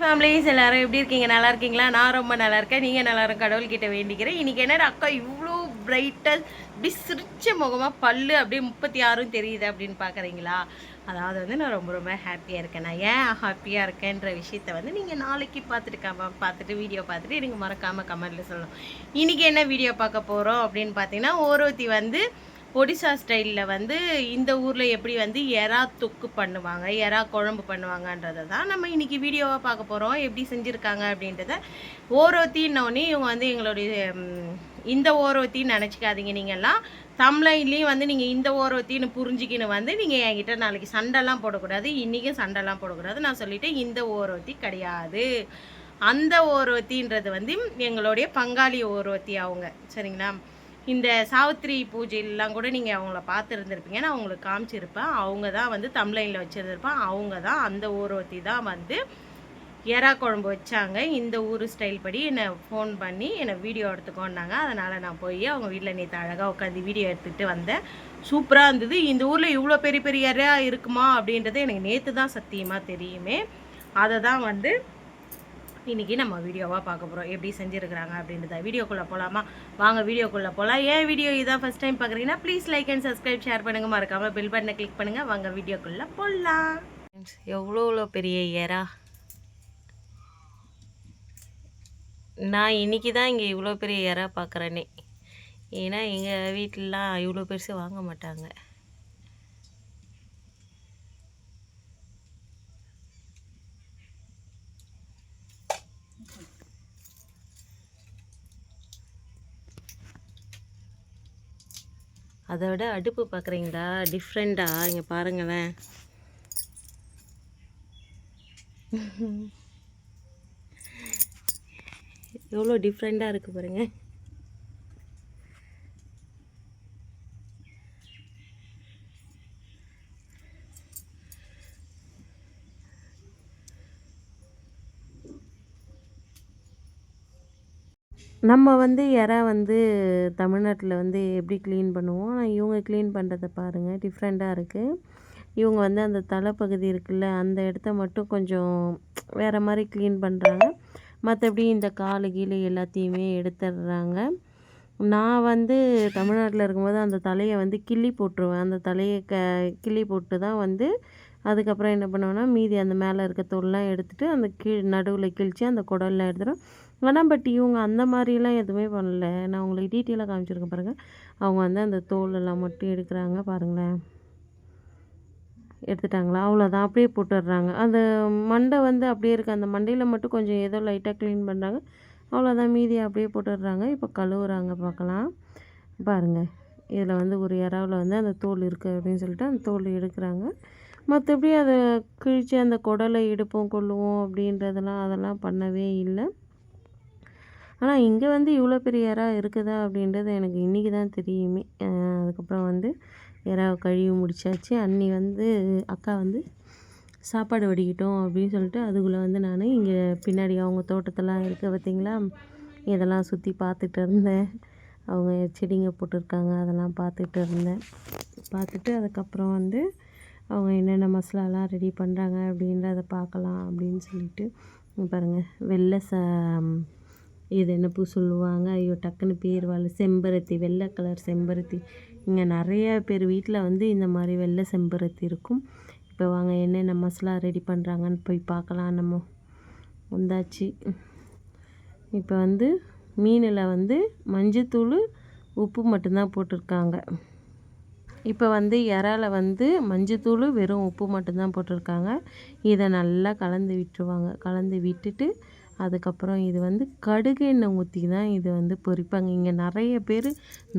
Families எல்லாரும் எப்படி இருக்கீங்க? நல்லா இருக்கீங்களா? நான் ரொம்ப நல்லா இருக்கேன். நீங்கள் நல்லா இருக்க கடவுள்கிட்ட வேண்டிக்கிறேன். இன்னைக்கு என்னடா அக்கா இவ்வளோ பிரைட்டாக இப்படி சிரிச்ச முகமாக பல்லு அப்படியே முப்பத்தி ஆறும் தெரியுது அப்படின்னு பார்க்குறீங்களா அதாவது வந்து நான் ரொம்ப ரொம்ப ஹாப்பியாக இருக்கேன். நான் ஏன் ஹாப்பியாக இருக்கேன்ற விஷயத்த வந்து நீங்கள் நாளைக்கு பார்த்துட்டு கம பார்த்துட்டு வீடியோ பார்த்துட்டு எனக்கு மறக்காமல் கமெண்ட்டில் சொல்லணும். இன்றைக்கி என்ன வீடியோ பார்க்க போகிறோம் அப்படின்னு பார்த்தீங்கன்னா ஓரோத்தி வந்து ஒடிசா ஸ்டைலில் வந்து இந்த ஊரில் எப்படி வந்து எறா தொக்கு பண்ணுவாங்க எறா குழம்பு பண்ணுவாங்கன்றதை தான் நம்ம இன்றைக்கி வீடியோவாக பார்க்க போகிறோம் எப்படி செஞ்சுருக்காங்க அப்படின்றத ஓரோத்தின்னொன்னே இவங்க வந்து எங்களுடைய இந்த ஓரோத்தின்னு நினச்சிக்காதீங்க நீங்கள்லாம் தமிழ்லையும் வந்து நீங்கள் இந்த ஓரோத்தின்னு புரிஞ்சுக்கின்னு வந்து நீங்கள் என்கிட்ட நாளைக்கு சண்டைலாம் போடக்கூடாது. இன்றைக்கும் சண்டைலாம் போடக்கூடாது. நான் சொல்லிவிட்டேன் இந்த ஓரோத்தி கிடையாது. அந்த ஓரோத்தின்றது வந்து எங்களுடைய பங்காளி ஓரோத்தி அவங்க. சரிங்களா? இந்த சாவித்திரி பூஜையிலாம் கூட நீங்கள் அவங்கள பார்த்துருந்துருப்பீங்க. நான் அவங்களுக்கு காமிச்சிருப்பேன். அவங்க தான் வந்து தமிழ்லைனில் வச்சுருந்துருப்பேன். அவங்க தான் அந்த ஊரோத்தி தான் வந்து எறா குழம்பு வச்சாங்க. இந்த ஊர் ஸ்டைல் படி என்னை ஃபோன் பண்ணி என்னை வீடியோ எடுத்துக்கோன்னாங்க அதனால் நான் போய் அவங்க வீட்டில் நேற்று அழகாக உட்காந்து வீடியோ எடுத்துகிட்டு வந்தேன். சூப்பராக இருந்தது. இந்த ஊரில் இவ்வளோ பெரிய பெரிய எறா இருக்குமா அப்படின்றது எனக்கு நேற்று தான் சத்தியமாக தெரியுமே. அதை தான் வந்து இன்றைக்கி நம்ம வீடியோவாக பார்க்க போகிறோம் எப்படி செஞ்சுருக்கிறாங்க அப்படின்றத வீடியோக்குள்ளே போகலாமா வாங்க வீடியோக்குள்ளே போகலாம் ஏன் வீடியோ இதான் ஃபஸ்ட் டைம் பார்க்குறீங்கன்னா please like and subscribe share பண்ணுங்கள் மறக்காமல் பில் பட்டனை கிளிக் பண்ணுங்கள் வாங்க வீடியோக்குள்ளே போகலாம் எவ்வளோ எவ்வளோ பெரிய ஏரா நான் இன்னைக்கு தான் இங்கே இவ்வளோ பெரிய ஏரா பார்க்குறேனே. ஏன்னா எங்கள் வீட்டிலலாம் இவ்வளோ பெருசு வாங்க மாட்டாங்க. அதை விட அடுப்பு பார்க்குறீங்களா? டிஃப்ரெண்ட்டா இங்கே பாருங்களேன். எவ்வளோ டிஃப்ரெண்ட்டாக இருக்குது பாருங்கள் நம்ம வந்து இறா வந்து தமிழ்நாட்டில் வந்து எப்படி க்ளீன் பண்ணுவோம்? ஆனால் இவங்க க்ளீன் பண்ணுறத பாருங்கள் டிஃப்ரெண்ட்டாக இருக்குது இவங்க வந்து அந்த தலைப்பகுதி இருக்குல்ல அந்த இடத்த மட்டும் கொஞ்சம் வேறு மாதிரி க்ளீன் பண்ணுறாங்க மற்றபடி இந்த காலு கீழே எல்லாத்தையுமே எடுத்துடுறாங்க. நான் வந்து தமிழ்நாட்டில் இருக்கும்போது அந்த தலையை வந்து கிள்ளி போட்டுருவேன். அந்த தலையை க கிள்ளி போட்டு தான் வந்து அதுக்கப்புறம் என்ன பண்ணுவேன்னா மீதி அந்த மேலே இருக்க தோல்லாம் எடுத்துகிட்டு அந்த கீழ் நடுவில் கிழிச்சு அந்த குடல்லாம் எடுத்துடும் வேணாம் பட் இவங்க அந்த மாதிரிலாம் எதுவுமே பண்ணல. நான் உங்களுக்கு டீட்டெயிலாக காமிச்சிருக்கேன் பாருங்கள் அவங்க வந்து அந்த தோல் எல்லாம் மட்டும் எடுக்கிறாங்க பாருங்களேன். எடுத்துட்டாங்களா? அவ்வளோதான் அப்படியே போட்டுடுறாங்க. அந்த மண்டை வந்து அப்படியே இருக்குது அந்த மண்டையில் மட்டும் கொஞ்சம் ஏதோ லைட்டாக க்ளீன் பண்ணுறாங்க அவ்வளோதான் மீதியை அப்படியே போட்டுடுறாங்க. இப்போ கழுவுறாங்க பார்க்கலாம். பாருங்கள் இதில் வந்து ஒரு இறாவில் வந்து அந்த தோல் இருக்குது அப்படின்னு சொல்லிட்டு அந்த தோல் எடுக்கிறாங்க. மற்றபடி அதை கிழித்து அந்த குடலை எடுப்போம் கொள்ளுவோம் அப்படின்றதெல்லாம் அதெல்லாம் பண்ணவே இல்லை. ஆனால் இங்கே வந்து இவ்வளோ பெரிய இறா இருக்குதா அப்படின்றது எனக்கு இன்றைக்கி தான் தெரியுமே. அதுக்கப்புறம் வந்து இறாவை கழுவி முடிச்சாச்சு. அன்னி வந்து அக்கா வந்து சாப்பாடு வடிக்கட்டும் அப்படின்னு சொல்லிட்டு அதுக்குள்ளே வந்து நான் இங்கே பின்னாடி அவங்க தோட்டத்தெல்லாம் இருக்குது பார்த்திங்களா இதெல்லாம் சுற்றி பார்த்துட்டு இருந்தேன். அவங்க செடிங்க போட்டிருக்காங்க அதெல்லாம் பார்த்துட்டு இருந்தேன். பார்த்துட்டு அதுக்கப்புறம் வந்து அவங்க என்னென்ன மசாலாலாம் ரெடி பண்ணுறாங்க அப்படின்றத பார்க்கலாம் அப்படின்னு சொல்லிட்டு பாருங்கள் வெள்ளை ச இது என்ன பூ சொல்லுவாங்க? ஐயோ டக்குன்னு பேர் வரல செம்பருத்தி வெள்ளை கலர் செம்பருத்தி. இங்கே நிறைய பேர் வீட்டில் வந்து இந்த மாதிரி வெள்ளை செம்பருத்தி இருக்கும். இப்போ வாங்க என்னென்ன மசாலா ரெடி பண்ணுறாங்கன்னு போய் பார்க்கலாம். நம்ம வந்தாச்சு. இப்போ வந்து மீனில் வந்து மஞ்சத்தூள் உப்பு மட்டும்தான் போட்டிருக்காங்க. இப்போ வந்து இறால வந்து மஞ்சத்தூள் வெறும் உப்பு மட்டும்தான் போட்டிருக்காங்க. இதை நல்லா கலந்து விட்டுருவாங்க. கலந்து விட்டுட்டு அதுக்கப்புறம் இது வந்து கடுகு எண்ணெய் ஊற்றி தான் இது வந்து பொரிப்பாங்க இங்கே நிறைய பேர்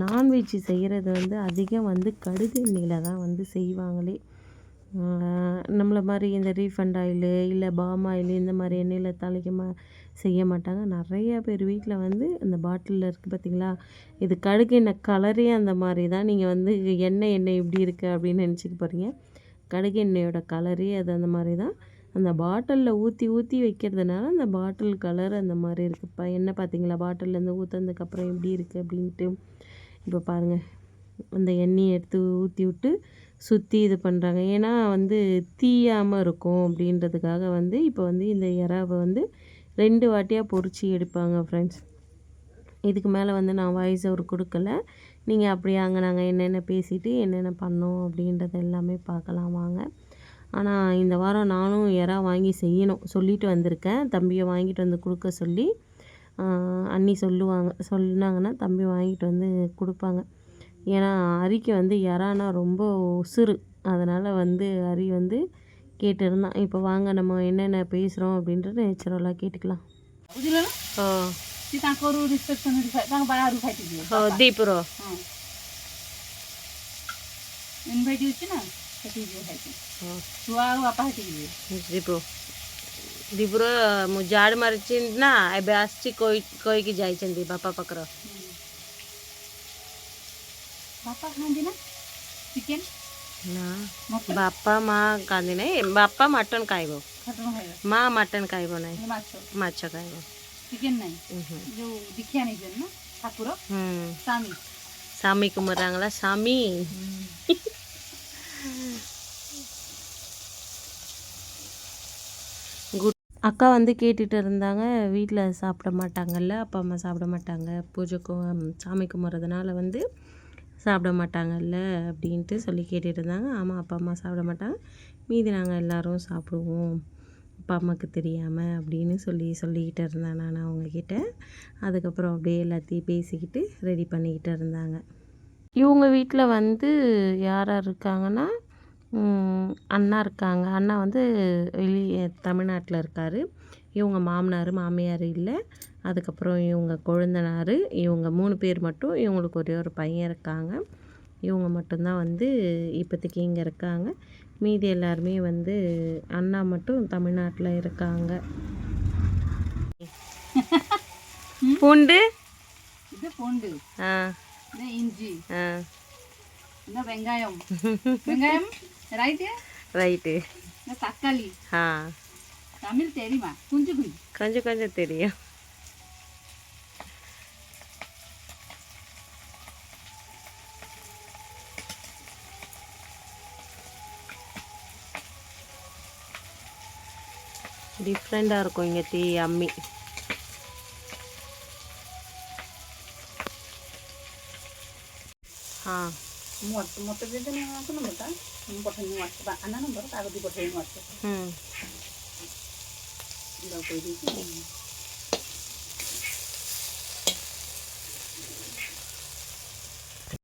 நான்வெஜ் செய்கிறது வந்து அதிகம் வந்து கடுகு எண்ணெயில் தான் வந்து செய்வாங்களே. நம்மளை நம்மள மாதிரி இந்த ரீஃபண்ட் ஆயிலு இல்லை பாம் ஆயில் இந்த மாதிரி எண்ணெயில் தாளிக்க மா செய்ய மாட்டாங்க. நிறைய பேர் வீட்டில் வந்து அந்த பாட்டிலில் இருக்குது பார்த்தீங்களா இது கடுகு எண்ணெய் கலரே அந்த மாதிரி தான் நீங்கள் வந்து எண்ணெய் எண்ணெய் இப்படி இருக்குது அப்படின்னு நினச்சிக்க போகிறீங்க கடுகு எண்ணெயோட கலரே அது அந்த மாதிரி தான். அந்த பாட்டிலில் ஊற்றி ஊற்றி வைக்கிறதுனால அந்த பாட்டில் கலர் அந்த மாதிரி இருக்குப்பா. என்ன பார்த்தீங்களா பாட்டிலேருந்து ஊற்றுனதுக்கப்புறம் எப்படி இருக்குது அப்படின்ட்டு. இப்போ பாருங்கள் அந்த எண்ணெயை எடுத்து ஊற்றி விட்டு சுற்றி இது பண்ணுறாங்க ஏன்னா வந்து தீயாமல் இருக்கும் அப்படின்றதுக்காக வந்து இப்போ வந்து இந்த இறாவை வந்து ரெண்டு வாட்டியாக பொரிச்சு எடுப்பாங்க ஃப்ரெண்ட்ஸ் இதுக்கு மேலே வந்து நான் வாய்ஸ் அவர் கொடுக்கல. நீங்கள் அப்படியே அங்கே நாங்கள் என்னென்ன பேசிவிட்டு என்னென்ன பண்ணோம் அப்படின்றத எல்லாமே பார்க்கலாம் வாங்க. ஆனால் இந்த வாரம் நானும் எறா வாங்கி செய்யணும் சொல்லிட்டு வந்திருக்கேன். தம்பியை வாங்கிட்டு வந்து கொடுக்க சொல்லி அண்ணி சொல்லுவாங்க சொன்னாங்கன்னா தம்பி வாங்கிட்டு வந்து கொடுப்பாங்க. ஏன்னா அரிக்கு வந்து எறானா ரொம்ப உசுறு. அதனால் வந்து அரி வந்து கேட்டுருந்தான். இப்போ வாங்க நம்ம என்னென்ன பேசுகிறோம் அப்படின்றது நேச்சுரலாக கேட்டுக்கலாம். ದೀಪರು invite hatijo hati. Wow, apa hatijo? Dibro. દીપરો જાડ મરચી ના એ બેસથી કોઈ કોઈకి ଯାଇଛନ୍ତି બાપા પકરો બાપા ખાંદી ના ચિકન ના બાપા માં ખાંદી નહીં બાપા મટન ખાઈବ માં મટન ખાଇବ નહીં માଛ ખાଇବ ଚିକେନ ନାହିଁ ଯୋଉ ଦୀକ୍ଷା ନେଇଛନ୍ତି ନା ଠାକୁର ସ୍ୱାମୀ ସ୍ୱାମୀ କୁମାର ରାଙ୍ଗଲା ସ୍ୱାମୀ அக்கா வந்து கேட்டுட்டு இருந்தாங்க வீட்டில் சாப்பிட மாட்டாங்கல்ல அப்பா அம்மா சாப்பிட மாட்டாங்க பூஜைக்கும் சாமி கும்பிட்றதுனால வந்து சாப்பிட மாட்டாங்கல்ல அப்படின்ட்டு சொல்லி கேட்டுட்டு இருந்தாங்க. ஆமாம் அப்பா அம்மா சாப்பிட மாட்டாங்க. மீதி நாங்கள் எல்லாரும் சாப்பிடுவோம் அப்பா அம்மாவுக்கு தெரியாமல் அப்படின்னு சொல்லி சொல்லிக்கிட்டு இருந்தேன் நான் அவங்கக்கிட்ட அதுக்கப்புறம் அப்படியே எல்லாத்தையும் பேசிக்கிட்டு ரெடி பண்ணிக்கிட்டு இருந்தாங்க. இவங்க வீட்டில் வந்து யார் யார் இருக்காங்கன்னா அண்ணா இருக்காங்க. அண்ணா வந்து வெளியே தமிழ்நாட்டில் இருக்கார். இவங்க மாமனார் மாமியார் இல்லை. அதுக்கப்புறம் இவங்க கொழுந்தனார். இவங்க மூணு பேர் மட்டும் இவங்களுக்கு ஒரே ஒரு பையன் இருக்காங்க. இவங்க மட்டும்தான் வந்து இப்போதைக்கு இங்கே இருக்காங்க. மீதி எல்லாருமே வந்து அண்ணா மட்டும் தமிழ்நாட்டில் இருக்காங்க. பூண்டு? இது பூண்டு. ஆ. இஞ்சி. ஆ. வெங்காயம். வெங்காயம்? ரைட்டு ரைட்டு இந்த தக்காளி ஆ தமிழ் தெரியுமா குஞ்சு குஞ்சு கொஞ்சம் கொஞ்சம் தெரியும் டிஃப்ரெண்ட்டாக இருக்கும் இங்கே டீ அம்மி ஆ ମୋତେ ମୋତେ ଦେଇଦେଲେ ଆପଣଙ୍କ ନମ୍ବରଟା ମୁଁ ପଠେଇବି ହ୍ୱାଟ୍ସଆପ୍ ଆନା ନମ୍ବର ତା କତିକି ପଠେଇବି ହ୍ୱାଟ୍ସଆପ୍ ம் ତାକୁ କହିଦେଇଛି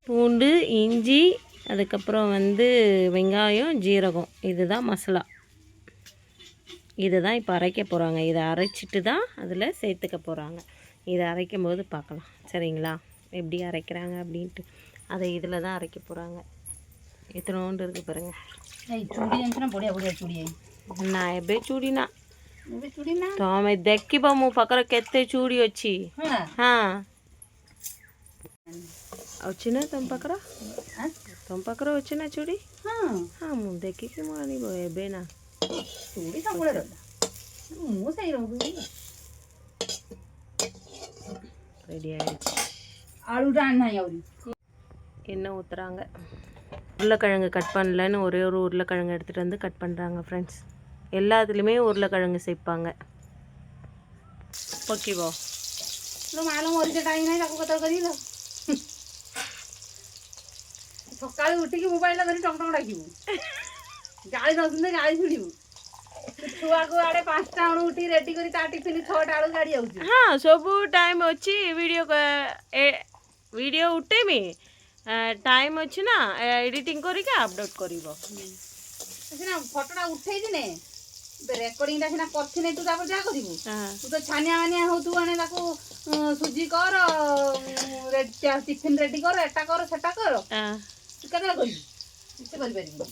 பூண்டு இஞ்சி அதுக்கப்புறம் வந்து வெங்காயம் ஜீரகம் இதுதான் மசாலா இதை தான் இப்போ அரைக்க போகிறாங்க இதை அரைச்சிட்டு தான் அதில் சேர்த்துக்க போகிறாங்க இதை அரைக்கும் போது பார்க்கலாம் சரிங்களா எப்படி அரைக்கிறாங்க அப்படின்ட்டு அதை இதில் தான் அரைக்க போகிறாங்க இத்தனோண்டு இருக்குது பாருங்கள் ଏଇ ଚୁଡ଼ି ଜାଣିଛ ନା ବଢ଼ିଆ ବଢ଼ିଆ ଚୁଡ଼ି ଏଇ ନା ଏବେ ଚୁଡ଼ି ନା ଏବେ ଚୁଡ଼ି ନା ତମେ ଦେଖିବ ମୋ ପାଖରେ କେତେ ଚୁଡ଼ି ଅଛି ହଁ ହଁ ଅଛି ନା ତମ ପାଖରେ ଆଁ? ତମ ପାଖରେ ଅଛି ନା ଚୁଡ଼ି ହଁ ହଁ ମୁଁ ଦେଖିକି ମୁଁ ଆଣିବ ଏବେ ନା ଚୁଡ଼ି ସବୁବେଳେ ରହିଲା ମୁଁ ସେଇ ରହୁଛି ரெடி ஆயிடுச்சு ଆଳୁଟା ଆଣି ନାହିଁ ଆହୁରି எண்ணெய் ஊற்றுறாங்க உருளைக்கிழங்கு கட் பண்ணலன்னு ஒரே ஒரு உருளைக்கிழங்கு எடுத்துகிட்டு வந்து கட் பண்ணுறாங்க ஃப்ரெண்ட்ஸ் எல்லாத்துலேயுமே உருளைக்கிழங்கு சேர்ப்பாங்க ஓகேவா ଲୋ ମାଲ ମରିଚ ଟାଇମ୍ ନାହିଁ ତାକୁ କେତେବେଳେ କରିଲ ସକାଳୁ ଉଠିକି ମୋବାଇଲଟା ଧରି ଟଙ୍ଗ ଟଙ୍ଗ ଡାକିବୁ ଗାଳି ଦଉଛନ୍ତି ଗାଳି ଶୁଣିବୁ ଛୁଆକୁ ଆଡ଼େ ପାଞ୍ଚଟା ବେଳୁ ଉଠିକି ରେଡି କରି ତା ଟିଫିନ୍ ଛଅଟା ବେଳକୁ ଗାଡ଼ି ଯାଉଛି ହଁ ସବୁ ଟାଇମ୍ ଅଛି ଭିଡ଼ିଓ ଭିଡ଼ିଓ ଉଠେଇମି ଟାଇମ୍ ଅଛି ନା ଏଡ଼ିଟିଂ କରିକି ଅପଲୋଡ଼ କରିବ ସିନା ଫଟୋଟା ଉଠେଇଥିନେ ରେକର୍ଡିଂଟା ସିନା କରିଥିନେ ତୁ ତାପରେ ଯାହା କରିବୁ ହଁ ତୁ ତ ଛାନିଆ ମାନିଆ ହଉଥିବୁ ମାନେ ତାକୁ ଉଁ, ସୁଜି କର ଟିଫିନ୍ ରେଡି କର ଏଟା କର ସେଟା କର ହଁ ତୁ କେତେବେଳେ କରିବୁ କିଛି କରିପାରିବୁ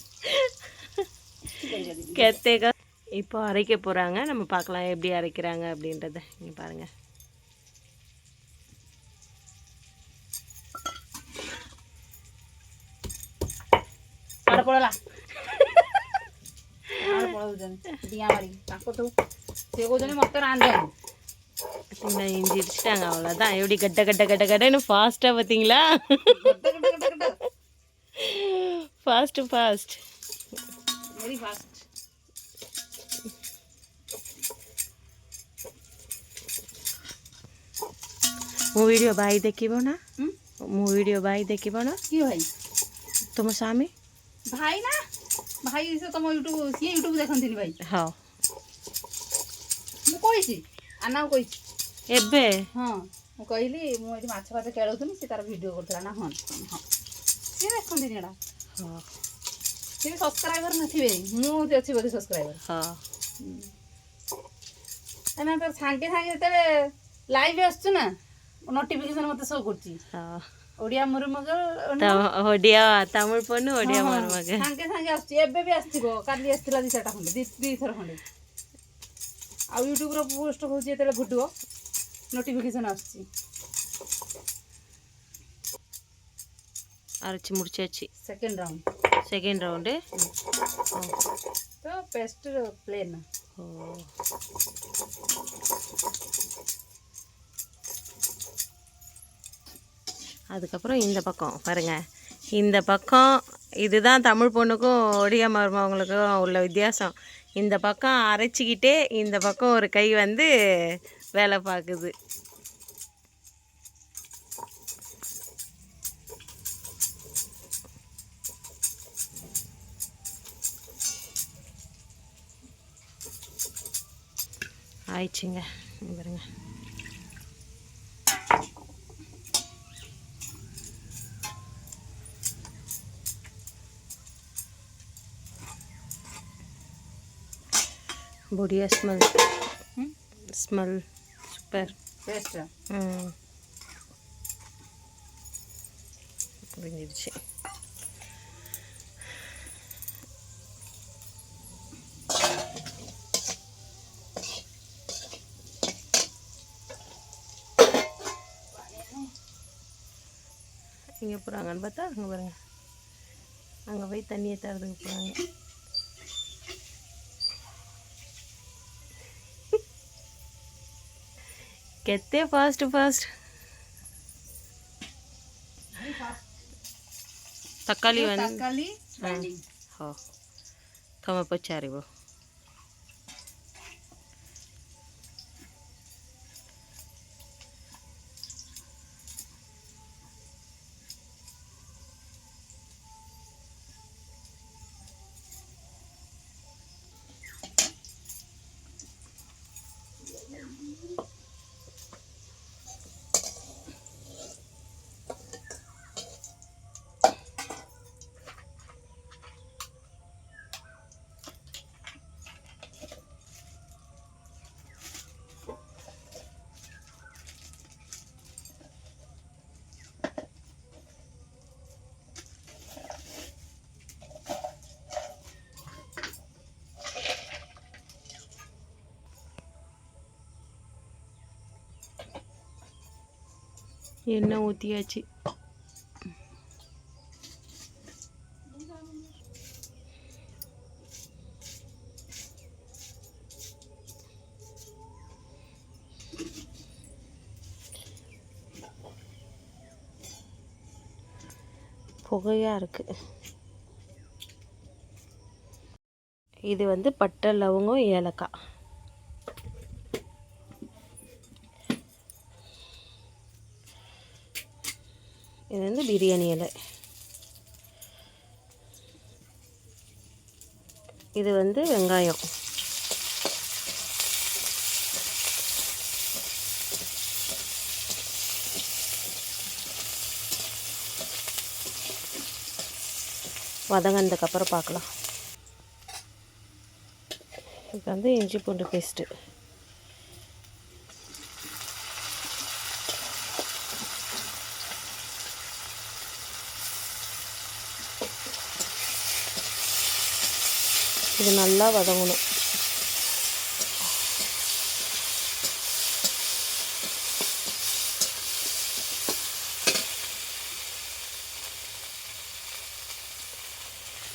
கெத்தேக இப்போ அரைக்க போகிறாங்க நம்ம பார்க்கலாம் எப்படி அரைக்கிறாங்க அப்படின்றத இங்கே பாருங்கள் ରାନ୍ଧେନି சின்ன இஞ்சி இடிச்சிட்டாங்க அவ்வளோதான் எப்படி கட்ட கட்ட கட்ட கட்டன்னு ஃபாஸ்ட்டாக பார்த்தீங்களா ଗଡ ଗଡ ଗଡ ଗଡ। ஃபாஸ்ட்டு ஃபாஸ்ட் வெரி ஃபாஸ்ட் ମୁଁ ଭିଡ଼ିଓ ଭାଇ ଦେଖିବ ନା ହୁଁ ମୁଁ ଭିଡ଼ିଓ ଭାଇ ଦେଖିବ ନା କିଏ ଭାଇ ତୁମ ସ୍ୱାମୀ ଭାଇ ନା ଭାଇ ସେ ତମ ୟୁଟ୍ୟୁବ ସିଏ ୟୁଟ୍ୟୁବ ଦେଖନ୍ତିନି ଭାଇ ହଉ ମୁଁ କହିଛି ଆନାକୁ କହିଛି ଏବେ ହଁ ମୁଁ କହିଲି ମୁଁ ଏଠି ମାଛ ଫାଛ ଖେଳଉଥିଲି ସେ ତାର ଭିଡ଼ିଓ କରୁଥିଲା ନା ହଁ ହଁ ସିଏ ଦେଖନ୍ତିନି ଏଇଟା ହଉ ସିଏ ସବସ୍କ୍ରାଇବର ନଥିବେ ମୁଁ ଅଛି ବୋଧେ ସବସ୍କ୍ରାଇବର ହଉ କାହିଁକିନା ତାର ସାଙ୍ଗେ ସାଙ୍ଗେ ଯେତେବେଳେ ଲାଇଭ୍ ଆସୁଛୁ ନା ନୋଟିଫିକେସନ୍ ମୋତେ ଶୋ କରୁଛି ହଉ ଓଡ଼ିଆ ମରୁମଗ ଓଡ଼ିଆ ତାମିଲ ପନୁ ଓଡ଼ିଆ ମରୁମଗ ସାଙ୍ଗେ ସାଙ୍ଗେ ଆସୁଛି ଏବେ ବି ଆସିଥିବ କାଲି ଆସିଥିଲା ଦୁଇ ଚାରିଟା ଖଣ୍ଡେ ଦୁଇ ଥର ଖଣ୍ଡେ ଆଉ ୟୁଟ୍ୟୁବ୍ର ପୋଷ୍ଟ ହେଉଛି ଯେତେବେଳେ ଘୁଟିବ ନୋଟିଫିକେସନ୍ ଆସୁଛି ଆର ଅଛି মুড়ছে ଅଛି সেকেন্ড ରାଉଣ୍ଡ সেকেন্ড রাউন্ডে ତ পেস্ট ପ୍ଲେନ୍ ও அதுக்கப்புறம் இந்த பக்கம் பாருங்க. இந்த பக்கம் இதுதான் தமிழ் பொண்ணுக்கும் ஒடியா மருமவங்களுக்கும் உள்ள வித்தியாசம். இந்த பக்கம் அரைச்சிக்கிட்டே இந்த பக்கம் ஒரு கை வந்து வேலை பார்க்குது. ஆயிடுச்சுங்க. பாருங்கள் বঢ়িয়া স্মেল স্মেল সুপার புரிஞ்சிருச்சு எங்கே போகிறாங்கன்னு பார்த்தா அங்கே பாருங்கள் அங்கே போய் தண்ணியை தரதுக்கு போகிறாங்க కెత్తే ఫాస్ట్ ఫాస్ట్ తక్కువ తక్కాలి కమపచ్చారు ఇవో எண்ணெய் ஊற்றியாச்சு புகையாக இருக்குது இது வந்து பட்டை லவங்கம் ஏலக்காய் இது வந்து பிரியாணி இலை இது வந்து வெங்காயம். வதங்கினதுக்கப்புறம் பார்க்கலாம் இது வந்து இஞ்சி பூண்டு பேஸ்ட்டு. இது நல்லா வதங்கணும்.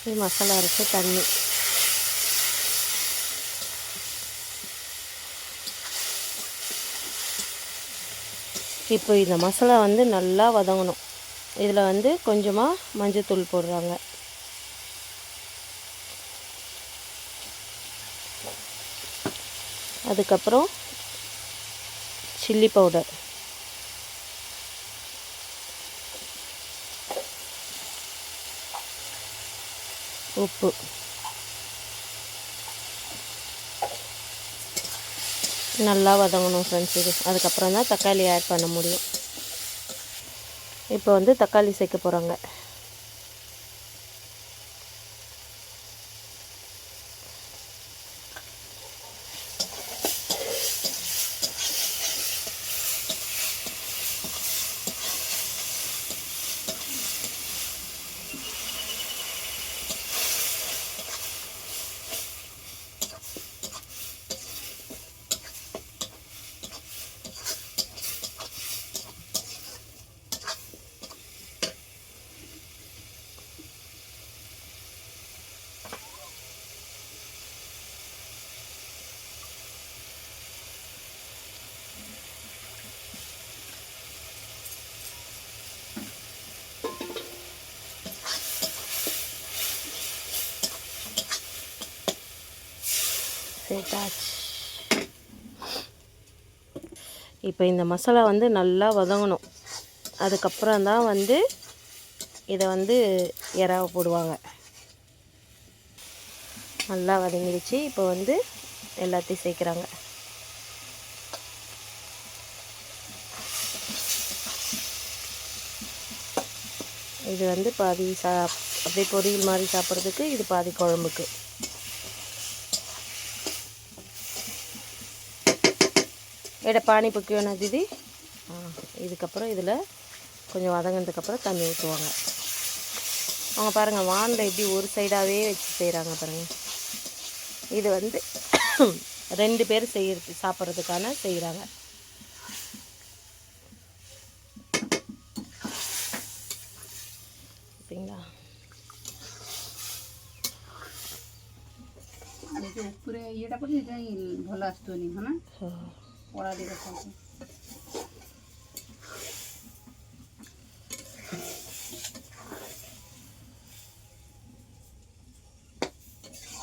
இது மசாலா அரைச்ச தண்ணி. இப்போ இந்த மசாலா வந்து நல்லா வதங்கணும். இதில் வந்து கொஞ்சமாக மஞ்சத்தூள் போடுறாங்க. அதுக்கப்புறம் சில்லி பவுடர். உப்பு. நல்லா வதங்கணும் ஃப்ரெண்ட்ஸ் இது. அதுக்கப்புறம் தான் தக்காளி ஆட் பண்ண முடியும். இப்போ வந்து தக்காளி சேர்க்க போகிறாங்க சேர்த்தாச்சு இப்போ இந்த மசாலா வந்து நல்லா வதங்கணும். அதுக்கப்புறம் தான் வந்து இதை வந்து இறாவை போடுவாங்க. நல்லா வதங்கிடுச்சு. இப்போ வந்து எல்லாத்தையும் சேர்க்குறாங்க. இது வந்து பாதி சா அப்படியே பொரியல் மாதிரி சாப்பிட்றதுக்கு இது பாதி குழம்புக்கு. இட பானி புக்கியோனது இது இதுக்கப்புறம் இதில் கொஞ்சம் வதங்கினதுக்கப்புறம் தண்ணி ஊற்றுவாங்க அவங்க பாருங்கள் வானில் எப்படி ஒரு சைடாகவே வச்சு செய்கிறாங்க பாருங்கள் இது வந்து ரெண்டு பேர் செய்கிறது சாப்பிட்றதுக்கான செய்கிறாங்க சரிங்களா? இடப்படி ଇଏଟା ପଡ଼ିଛି ଭଲ ଆସୁନି ହଁ ওরা দিয়ে ফেলছি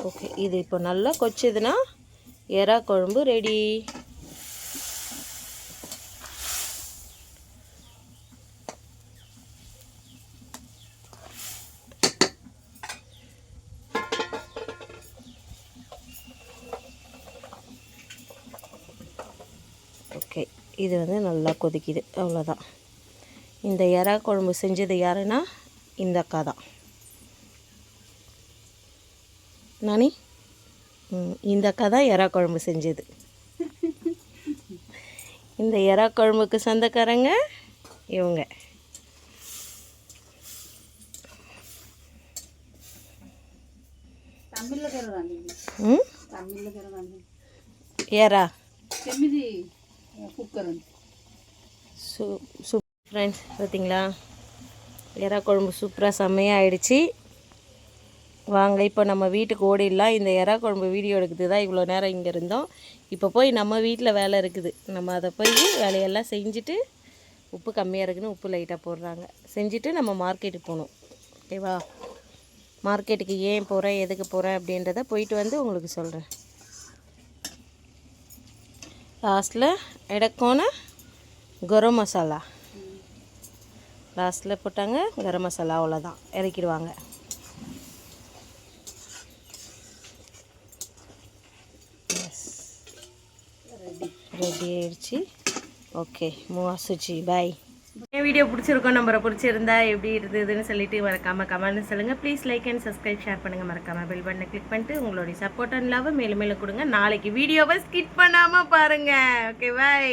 ஓகே இது இப்போ நல்லா கொச்சதுன்னா எறா குழம்பு ரெடி இது வந்து நல்லா கொதிக்குது. அவ்வளோதான் இந்த இறா குழம்பு செஞ்சது யாருன்னா? இந்த அக்கா தான். நானே? இந்த அக்கா தான் இறா குழம்பு செஞ்சது. இந்த இறா குழம்புக்கு சொந்தக்காரங்க இவங்க. ம்? எறா குக்கர் சூ சூப் ஃப்ரெண்ட்ஸ் பார்த்தீங்களா எறா குழம்பு சூப்பராக செம்மையாக ஆயிடுச்சு. வாங்க இப்போ நம்ம வீட்டுக்கு ஓடிடலாம். இந்த எறா குழம்பு வீடியோ எடுக்கிறது தான் இவ்வளோ நேரம் இங்கே இருந்தோம். இப்போ போய் நம்ம வீட்டில் வேலை இருக்குது. நம்ம அதை போய் வேலையெல்லாம் செஞ்சுட்டு உப்பு கம்மியாக இருக்குதுன்னு உப்பு லைட்டாக போடுறாங்க. செஞ்சுட்டு நம்ம மார்க்கெட்டுக்கு போகணும். ஓகேவா மார்க்கெட்டுக்கு ஏன் போகிறேன் எதுக்கு போகிறேன் அப்படின்றத போயிட்டு வந்து உங்களுக்கு சொல்கிறேன் லாஸ்ட்டில் எடக்கோன கரம் மசாலா. லாஸ்ட்டில் போட்டாங்க கரம் மசாலா அவ்வளோதான் இறக்கிடுவாங்க. ரெடி ஆயிடுச்சு. ஓகே மூவா சுச்சி பாய் என் வீடியோ பிடிச்சிருக்கோம் நம்பரை பிடிச்சிருந்தா எப்படி இருந்ததுன்னு சொல்லிட்டு மறக்காம கமெண்ட் சொல்லுங்கள் please like and subscribe share பண்ணுங்கள் மறக்காம பெல் பட்டனை கிளிக் பண்ணிட்டு உங்களுடைய சப்போர்ட் அண்ட் லவ் மேலும் மேலும் கொடுங்க. நாளைக்கு வீடியோவை ஸ்கிப் பண்ணாமல் பாருங்கள் ஓகே பாய்